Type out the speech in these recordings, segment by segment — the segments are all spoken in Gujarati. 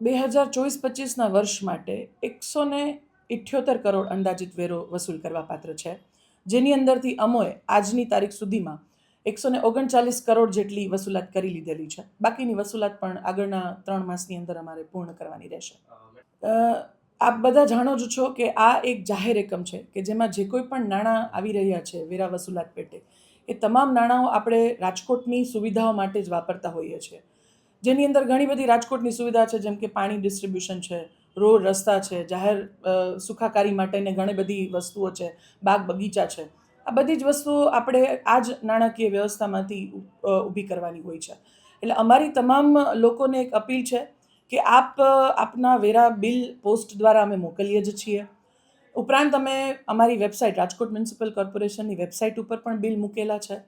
બે હજાર ચોવીસ પચીસના વર્ષ માટે એકસો ને ઇઠ્યોતેર કરોડ અંદાજિત વેરો વસૂલ કરવા પાત્ર છે. જેની અંદરથી અમોએ આજની તારીખ સુધીમાં એકસો ને ઓગણચાલીસ કરોડ જેટલી વસૂલાત કરી લીધેલી છે. બાકીની વસૂલાત પણ આગળના ત્રણ માસની અંદર અમારે પૂર્ણ કરવાની રહેશે. આપ બધા જાણો જ છો કે આ એક જાહેર એકમ છે કે જેમાં જે કોઈ પણ નાણાં આવી રહ્યા છે વેરા વસૂલાત પેટે, એ તમામ નાણાંઓ આપણે રાજકોટની સુવિધાઓ માટે જ વાપરતા હોઈએ છીએ. જેની અંદર ઘણી બધી રાજકોટની સુવિધા છે, જેમ કે પાણી ડિસ્ટ્રીબ્યુશન છે, રોડ, રસ્તા છે, જાહેર સુખાકારી માટેની ઘણી બધી વસ્તુઓ છે, બાગ બગીચા છે. આ બધી જ વસ્તુઓ આપણે આ જ નાણાકીય વ્યવસ્થામાંથી ઊભી કરવાની હોય છે. એટલે અમારી તમામ લોકોને એક અપીલ છે કે આપ આપના વેરા બિલ પોસ્ટ દ્વારા અમે મોકલીએ જ છીએ. ઉપરાંત અમે અમારી વેબસાઇટ રાજકોટ મ્યુનિસિપલ કોર્પોરેશનની વેબસાઇટ ઉપર પણ બિલ મૂકેલા છે.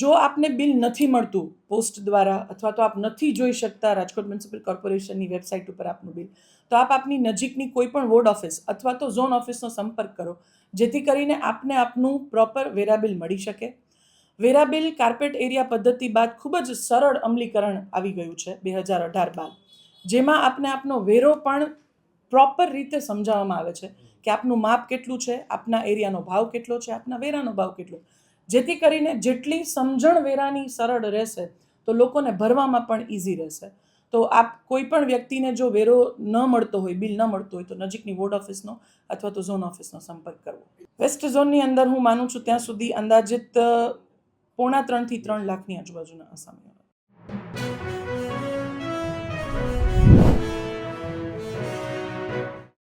જો આપને બિલ નથી મળતું પોસ્ટ દ્વારા અથવા તો આપ નથી જોઈ શકતા રાજકોટ મ્યુનિસિપલ કોર્પોરેશનની વેબસાઇટ ઉપર આપનું બિલ, તો આપ આપની નજીકની કોઈ પણ વોર્ડ ઓફિસ અથવા તો ઝોન ઓફિસનો સંપર્ક કરો, જેથી કરીને આપને આપનું પ્રોપર વેરા બિલ મળી શકે. વેરા બિલ કાર્પેટ એરિયા પદ્ધતિ બાદ ખૂબ જ સરળ અમલીકરણ આવી ગયું છે બે હજાર અઢાર બાદ. જેમાં આપને આપનો વેરો પણ પ્રોપર રીતે સમજાવવામાં આવે છે કે આપનું માપ કેટલું છે, આપના એરિયાનો ભાવ કેટલો છે, આપના વેરાનો ભાવ કેટલો. જેથી કરીને જેટલી સમજણ વેરાની સરળ રહેશે, તો લોકોને ભરવામાં પણ ઇઝી રહેશે. તો આપ કોઈ પણ વ્યક્તિને જો વેરો ન મળતો હોય, બિલ ન મળતો હોય, તો નજીકની વોર્ડ ઓફિસનો અથવા તો ઝોન ઓફિસનો સંપર્ક કરવો. વેસ્ટ ઝોનની અંદર હું માનું છું, ત્યાં સુધી અંદાજિત પોણા ત્રણથી ત્રણ લાખની આજુબાજુના અસામીઓ